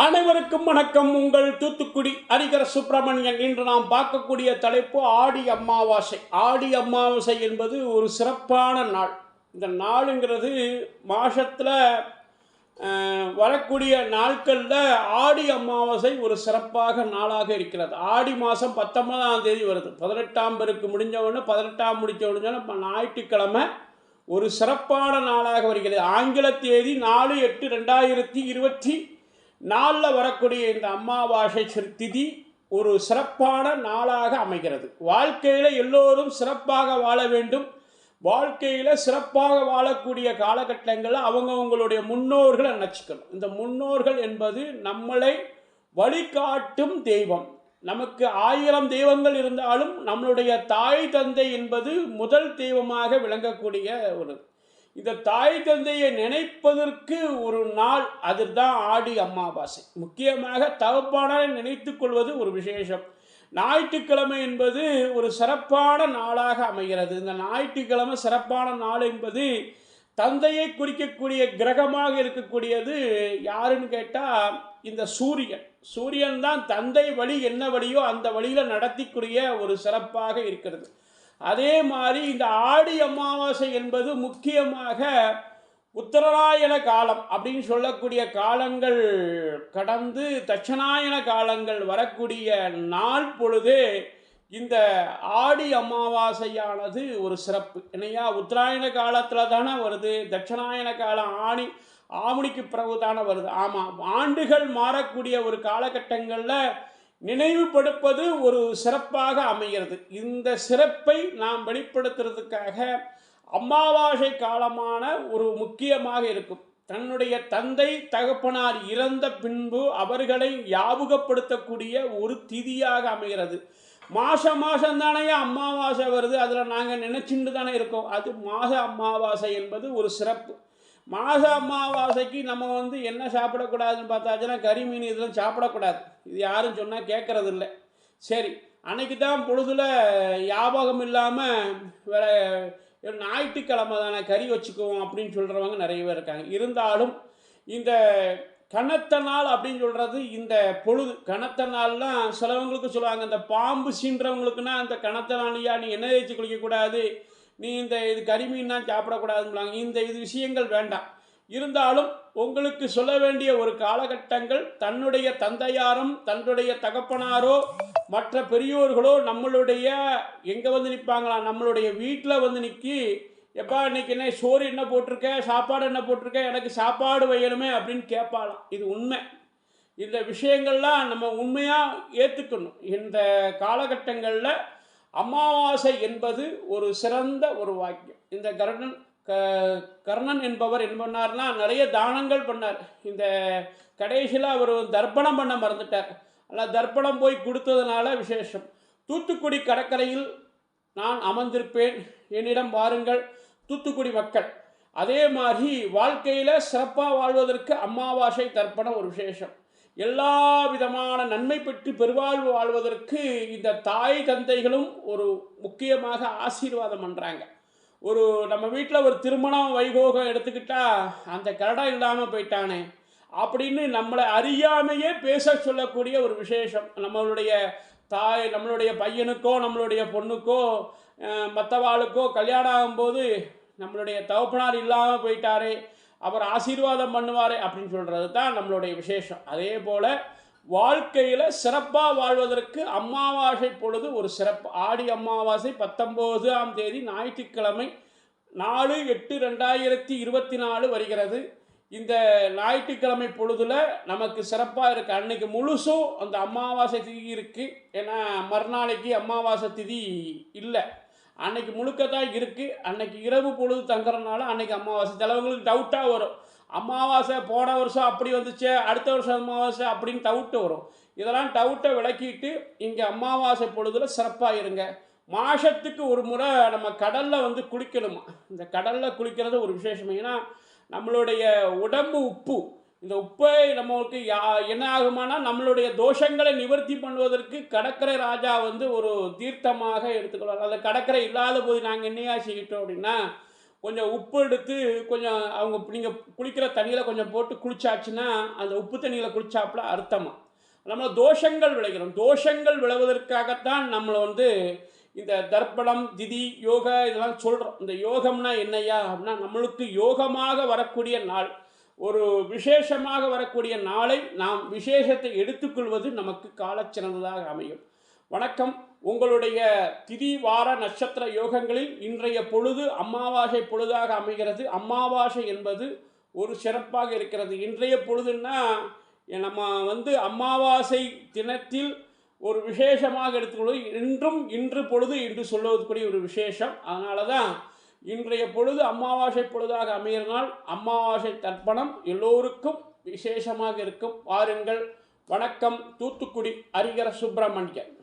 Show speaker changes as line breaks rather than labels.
அனைவருக்கும் வணக்கம். உங்கள் தூத்துக்குடி அரிகர சுப்பிரமணியன். இன்று நாம் பார்க்கக்கூடிய தலைப்பு ஆடி அமாவாசை. ஆடி அமாவாசை என்பது ஒரு சிறப்பான நாள். இந்த நாளுங்கிறது மாசத்தில் வரக்கூடிய நாட்களில் ஆடி அமாவாசை ஒரு சிறப்பாக நாளாக இருக்கிறது. ஆடி மாதம் பத்தொன்பதாம் தேதி வருது. பதினெட்டாம் பெருக்கு முடிஞ்சவொடனே பதினெட்டாம் முடிச்ச உடனே இப்போ ஞாயிற்றுக்கிழமை ஒரு சிறப்பான நாளாக வருகிறது. ஆங்கில தேதி நாலு எட்டு ரெண்டாயிரத்தி இருபத்தி நாளில் வரக்கூடிய இந்த அம்மாவாசை திதி ஒரு சிறப்பான நாளாக அமைகிறது. வாழ்க்கையில் எல்லோரும் சிறப்பாக வாழ வேண்டும். வாழ்க்கையில் சிறப்பாக வாழக்கூடிய காலகட்டங்களில் அவங்கவுங்களுடைய முன்னோர்களை நினச்சிக்கணும். இந்த முன்னோர்கள் என்பது நம்மளை வழிகாட்டும் தெய்வம். நமக்கு ஆயிரம் தெய்வங்கள் இருந்தாலும் நம்மளுடைய தாய் தந்தை என்பது முதல் தெய்வமாக விளங்கக்கூடிய ஒரு இந்த தாய் தந்தையை நினைப்பதற்கு ஒரு நாள் அதுதான் ஆடி அமாவாசை. முக்கியமாக தகப்பானரை நினைத்து கொள்வது ஒரு விசேஷம். ஞாயிற்றுக்கிழமை என்பது ஒரு சிறப்பான நாளாக அமைகிறது. இந்த ஞாயிற்றுக்கிழமை சிறப்பான நாள் என்பது தந்தையை குறிக்கக்கூடிய கிரகமாக இருக்கக்கூடியது யாருன்னு கேட்டால் இந்த சூரியன். சூரியன் தான் தந்தை வழி என்ன வழியோ அந்த வழியில் நடத்திக்கூடிய ஒரு சிறப்பாக இருக்கிறது. அதே மாதிரி இந்த ஆடி அமாவாசை என்பது முக்கியமாக உத்தராயண காலம் அப்படின்னு சொல்லக்கூடிய காலங்கள் கடந்து தட்சணாயன காலங்கள் வரக்கூடிய நாள் பொழுது இந்த ஆடி அமாவாசையானது ஒரு சிறப்பு. என்னையா? உத்தராயண காலத்தில் தானே வருது தட்சணாயன காலம் ஆணி ஆவணிக்கு பிறகு தானே வருது. ஆமாம் ஆண்டுகள் மாறக்கூடிய ஒரு காலகட்டங்களில் நினைவுபடுப்பது ஒரு சிறப்பாக அமைகிறது. இந்த சிறப்பை நாம் வெளிப்படுத்துறதுக்காக அமாவாசை காலமான ஒரு முக்கியமாக இருக்கும். தன்னுடைய தந்தை தகப்பனார் இறந்த பின்பு அவர்களை ஞாபகப்படுத்தக்கூடிய ஒரு திதியாக அமைகிறது. மாதம் மாதம் தானே அமாவாசை வருது. அதில் நாங்கள் நினச்சிட்டு தானே இருக்கோம். அது மாத அமாவாசை என்பது ஒரு சிறப்பு. மாத அமாவாசைக்கு நம்ம வந்து என்ன சாப்பிடக்கூடாதுன்னு பார்த்தாச்சுன்னா கறி மீன் இதெல்லாம் சாப்பிடக்கூடாது. இது யாரும் சொன்னால் கேட்குறது இல்லை சரி அன்னைக்கு தான் பொழுதுல ஞாபகம் இல்லாமல் வேற ஞாயிற்றுக்கிழமை தானே கறி வச்சுக்குவோம் அப்படின்னு சொல்கிறவங்க நிறைய பேர் இருக்காங்க. இருந்தாலும் இந்த கனத்த நாள் அப்படின்னு சொல்கிறது இந்த பொழுது. கனத்த நாள்லாம் சிலவங்களுக்கு சொல்லுவாங்க இந்த பாம்பு சீன்றவங்களுக்குன்னா அந்த கனத்த நாளையா நீ என்ன தேய்ச்சி குளிக்கக்கூடாது. நீ இந்த இது கரிமீன் சாப்பிடக்கூடாதுங்களாங்க இந்த இது விஷயங்கள் வேண்டாம். இருந்தாலும் உங்களுக்கு சொல்ல வேண்டிய ஒரு காலகட்டங்கள் தன்னுடைய தந்தையாரும் தன்னுடைய தகப்பனாரோ மற்ற பெரியோர்களோ நம்மளுடைய எங்கே வந்து நிற்பாங்களா நம்மளுடைய வீட்டில் வந்து நிற்கி எப்பா இன்னைக்கு என்ன சோறு என்ன போட்டிருக்க? சாப்பாடு என்ன போட்டிருக்க? எனக்கு சாப்பாடு வையணுமே அப்படின்னு கேட்பாளாம் இது உண்மை. இந்த விஷயங்கள்லாம் நம்ம உண்மையாக ஏற்றுக்கணும் இந்த காலகட்டங்களில் அமாவாசை என்பது ஒரு சிறந்த ஒரு வாக்கியம். இந்த கருணன் க கர்ணன் என்பவர் என்ன பண்ணார்னா நிறைய தானங்கள் பண்ணார். இந்த கடைசியில் அவர் தர்ப்பணம் பண்ண மறந்துட்டார். ஆனால் தர்ப்பணம் போய் கொடுத்ததுனால விசேஷம். தூத்துக்குடி கடற்கரையில் நான் அமர்ந்திருப்பேன். என்னிடம் வாருங்கள் தூத்துக்குடி மக்கள். அதே மாதிரி வாழ்க்கையில் சிறப்பாக வாழ்வதற்கு அமாவாசை தர்ப்பணம் ஒரு விசேஷம். எல்லா விதமான நன்மை பெற்று பெருவாழ்வு வாழ்வதற்கு இந்த தாய் தந்தைகளும் ஒரு முக்கியமாக ஆசீர்வாதம் பண்ணுறாங்க ஒரு நம்ம வீட்டில் ஒரு திருமணம் வைகோகம் எடுத்துக்கிட்டால் அந்த கரடம் இல்லாமல் போயிட்டானே அப்படின்னு நம்மளை அறியாமையே பேச சொல்லக்கூடிய ஒரு விசேஷம். நம்மளுடைய தாய் நம்மளுடைய பையனுக்கோ நம்மளுடைய பொண்ணுக்கோ மற்றவாளுக்கோ கல்யாணம் ஆகும்போது நம்மளுடைய தகப்பனார் இல்லாமல் போயிட்டாரே அவர் ஆசீர்வாதம் பண்ணுவார் அப்படின்னு சொல்கிறது தான் நம்மளுடைய விசேஷம். அதே போல் வாழ்க்கையில் சிறப்பாக வாழ்வதற்கு அமாவாசை பொழுது ஒரு சிறப்பு. ஆடி அமாவாசை பத்தொம்போதாம் தேதி ஞாயிற்றுக்கிழமை நாலு எட்டு ரெண்டாயிரத்தி இருபத்தி நாலு வருகிறது. இந்த ஞாயிற்றுக்கிழமை பொழுதுல நமக்கு சிறப்பாக இருக்குது அன்னைக்கு முழுசும் அந்த அமாவாசை திதி இருக்குது ஏன்னா மறுநாளைக்கு அமாவாசை திதி இல்லை. அன்னைக்கு முழுக்க தான் இருக்குது அன்னைக்கு இரவு பொழுது தங்குறதுனால அன்னைக்கு அமாவாசை சிலவங்களுக்கு டவுட்டாக வரும். அமாவாசை போன வருஷம் அப்படி வந்துச்சு அடுத்த வருஷம் அமாவாசை அப்படின்னு டவுட்டு வரும். இதெல்லாம் டவுட்டை விளக்கிட்டு இங்கே அமாவாசை பொழுதுல சிறப்பாக இருங்க. மாதத்துக்கு ஒரு முறை நம்ம கடலில் வந்து குளிக்கணுமா? இந்த கடலில் குளிக்கிறது ஒரு விசேஷம். ஏன்னா நம்மளுடைய உடம்பு உப்பு இந்த உப்பை நம்மளுக்கு யா என்ன ஆகுமானா நம்மளுடைய தோஷங்களை நிவர்த்தி பண்ணுவதற்கு கடற்கரை ராஜா வந்து ஒரு தீர்த்தமாக எடுத்துக்கொள்வார். அந்த கடற்கரை இல்லாத போது நாங்கள் என்னையா செய்யிட்டோம் அப்படின்னா கொஞ்சம் உப்பு எடுத்து கொஞ்சம் அவங்க நீங்கள் குளிக்கிற தண்ணியில் கொஞ்சம் போட்டு குளிச்சாச்சுன்னா அந்த உப்பு தண்ணியில் குளிச்சாப்புல அர்த்தமாக நம்ம தோஷங்கள் விளைகிறோம். தோஷங்கள் விளைவதற்காகத்தான் நம்மளை வந்து இந்த தர்ப்பணம் திதி யோகா இதெல்லாம் சொல்கிறோம் இந்த யோகம்னா என்னையா அப்படின்னா நம்மளுக்கு யோகமாக வரக்கூடிய நாள். ஒரு விசேஷமாக வரக்கூடிய நாளை நாம் விசேஷத்தை எடுத்துக்கொள்வது நமக்கு காலச்சிறந்ததாக அமையும். வணக்கம். உங்களுடைய திதி வார நட்சத்திர யோகங்களில் இன்றைய பொழுது அமாவாசை பொழுதாக அமைகிறது. அமாவாசை என்பது ஒரு சிறப்பாக இருக்கிறது. இன்றைய பொழுதுன்னா நம்ம வந்து அமாவாசை தினத்தில் ஒரு விசேஷமாக எடுத்துக்கொள்வது இன்றும் இன்று பொழுது என்று சொல்வதற்குரிய ஒரு விசேஷம். அதனால தான் இன்றைய பொழுது அமாவாசை பொழுதாக அமைகிறனால் அமாவாசை தர்ப்பணம் எல்லோருக்கும் விசேஷமாக இருக்கும். வாருங்கள். வணக்கம். தூத்துக்குடி அரிகர சுப்பிரமணியன்.